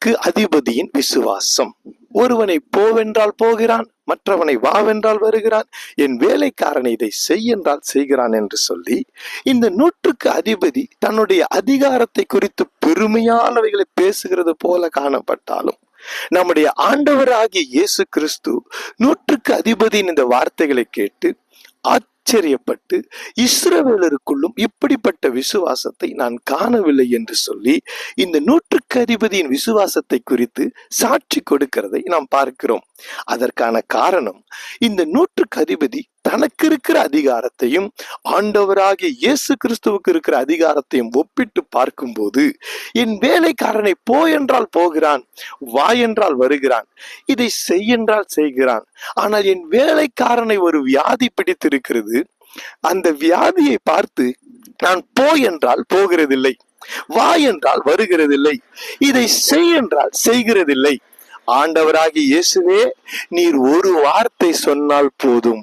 அதற்கு அதிபதியின் விசுவாசம். ஒருவனை போவென்றால் போகிறான் மற்றவனை வாவென்றால் வருகிறான். என் வேலைக்காரன் இதை செய் என்றால் செய்கிறான் என்று சொல்லி இந்த நூற்றுக்கு அதிபதி தன்னுடைய அதிகாரத்தை குறித்து பெருமையானவைகளை பேசுகிறது போல காணப்பட்டாலும் நம்முடைய ஆண்டவராகிய இயேசு கிறிஸ்து நூற்றுக்கு அதிபதியின் இந்த வார்த்தைகளை கேட்டு ஆச்சரியப்பட்டு இஸ்ரவேலருக்குள்ளும் இப்படிப்பட்ட விசுவாசத்தை நான் காணவில்லை என்று சொல்லி இந்த நூற்றுக்கு அதிபதியின் விசுவாசத்தை குறித்து சாட்சி கொடுக்கிறதை நாம் பார்க்கிறோம். அதற்கான காரணம் இந்த நூற்றுக்கு அதிபதி தனக்கு இருக்கிற அதிகாரத்தையும் ஆண்டவராகிய இயேசு கிறிஸ்துவுக்கு இருக்கிற அதிகாரத்தையும் ஒப்பிட்டு பார்க்கும்போது என் வேலைக்காரனை போ என்றால் போகிறான் வா என்றால் வருகிறான் இதை செய்யென்றால் செய்கிறான். ஆனால் என் வேலைக்காரனை ஒரு வியாதி பிடித்திருக்கிறது அந்த வியாதியை பார்த்து நான் போ என்றால் போகிறதில்லை வா என்றால் வருகிறதில்லை இதை செய் என்றால் செய்கிறதில்லை. ஆண்டவராகி இயேசுவே நீர் ஒரு வார்த்தை சொன்னால் போதும்.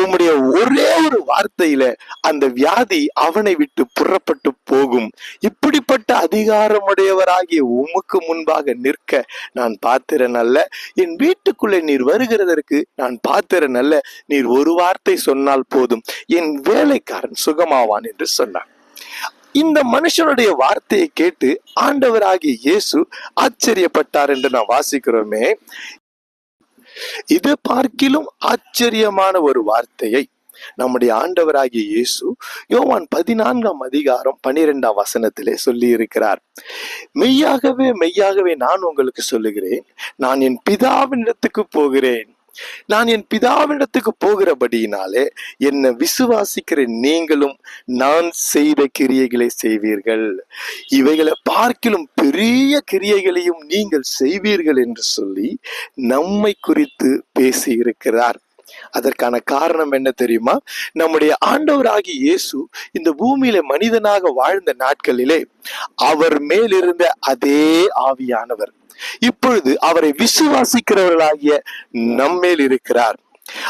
உம்முடைய ஒரே ஒரு வார்த்தையில அந்த வியாதி அவனை விட்டு புறப்பட்டு போகும். இப்படிப்பட்ட அதிகாரமுடையவராகிய உமக்கு முன்பாக நிற்க நான் பாத்திரன் அல்ல. என் வீட்டுக்குள்ளே நீர் வருகிறதற்கு நான் பாத்திரன் அல்ல. நீர் ஒரு வார்த்தை சொன்னால் போதும். என் வேலைக்காரன் சுகமாவான் என்று சொன்னான் இந்த மனுஷனுடைய வார்த்தையை கேட்டு ஆண்டவராகிய இயேசு ஆச்சரியப்பட்டார் என்று நான் வாசிக்கிறோமே. இது பார்க்கிலும் ஆச்சரியமான ஒரு வார்த்தையை நம்முடைய ஆண்டவராகிய இயேசு யோவான் பதினான்காம் அதிகாரம் பனிரெண்டாம் வசனத்திலே சொல்லி இருக்கிறார் மெய்யாகவே மெய்யாகவே நான் உங்களுக்கு சொல்லுகிறேன். நான் என் பிதாவின் இடத்துக்கு போகிறேன். நான் என் பிதாவினிடத்துக்கு போகிறபடியினாலே என்னை விசுவாசிக்கிற நீங்களும் நான் செய்த கிரியைகளை செய்வீர்கள். இவைகளை பார்க்கிலும் பெரிய கிரியைகளையும் நீங்கள் செய்வீர்கள் என்று சொல்லி நம்மை குறித்து பேசி இருக்கிறார் அதற்கான காரணம் என்ன தெரியுமா? நம்முடைய ஆண்டவராகிய இயேசு இந்த பூமியில மனிதனாக வாழ்ந்த நாட்களிலே அவர் மேலிருந்த அதே ஆவியானவர். இப்பொழுது அவரை விசுவாசிக்கிறவர்களாகிய நம்மேல் இருக்கிறார்.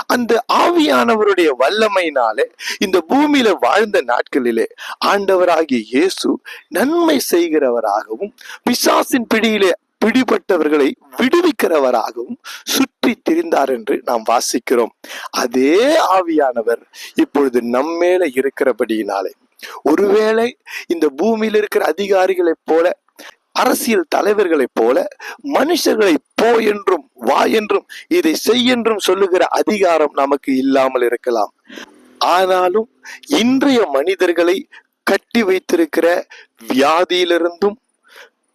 அந்த ஆவியானவருடைய வல்லமையினாலே இந்த பூமியில வாழ்ந்த நாட்களிலே ஆண்டவராகிய இயேசு நன்மை செய்கிறவராகவும் பிசாசின் பிடியிலே பிடிபட்டவர்களை விடுவிக்கிறவராகவும் சுற்றி திரிந்தார் என்று நாம் வாசிக்கிறோம். அதே ஆவியானவர் இப்பொழுது நம்மேல இருக்கிறபடியினாலே ஒருவேளை இந்த பூமியில் இருக்கிற அதிகாரிகளைப் போல அரசியல் தலைவர்களைப் போல மனுஷர்களை போ என்றும் வா என்றும் இதை செய் என்றும் சொல்லுகிற அதிகாரம் நமக்கு இல்லாமல் இருக்கலாம். ஆனாலும் இன்றைய மனிதர்களை கட்டி வைத்திருக்கிற வியாதியிலிருந்தும்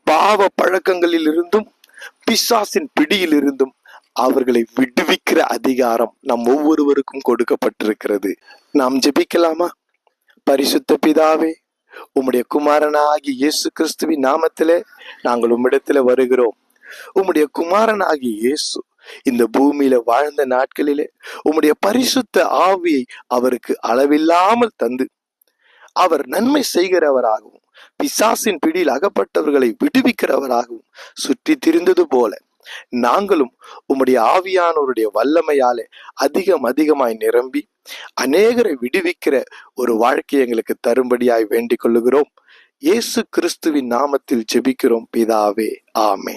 பாவ பழக்கங்களில் இருந்தும் பிசாசின் பிடியிலிருந்தும் அவர்களை விடுவிக்கிற அதிகாரம் நம் ஒவ்வொருவருக்கும் கொடுக்கப்பட்டிருக்கிறது. நாம் ஜெபிக்கலாமா? பரிசுத்த பிதாவே உம்முடைய குமாரனாகி இயேசு கிறிஸ்துவின் நாமத்திலே நாங்கள் உம்மிடத்துல வருகிறோம். உம்முடைய குமாரனாகி இயேசு இந்த பூமியில வாழ்ந்த நாட்களிலே உம்முடைய பரிசுத்த ஆவியை அவருக்கு அளவில்லாமல் தந்து அவர் நன்மை செய்கிறவராகவும் பிசாசின் பிடியில் அகப்பட்டவர்களை விடுவிக்கிறவராகவும் சுற்றி திரிந்தது போல நாங்களும் உம்முடைய ஆவியானோருடைய வல்லமையாலே அதிகம் அதிகமாய் நிரம்பி அநேகரை விடுவிக்கிற ஒரு வாழ்க்கையை எங்களுக்கு தரும்படியாய் வேண்டிக் கொள்ளுகிறோம். இயேசு கிறிஸ்துவின் நாமத்தில் ஜெபிக்கிறோம் பிதாவே. ஆமே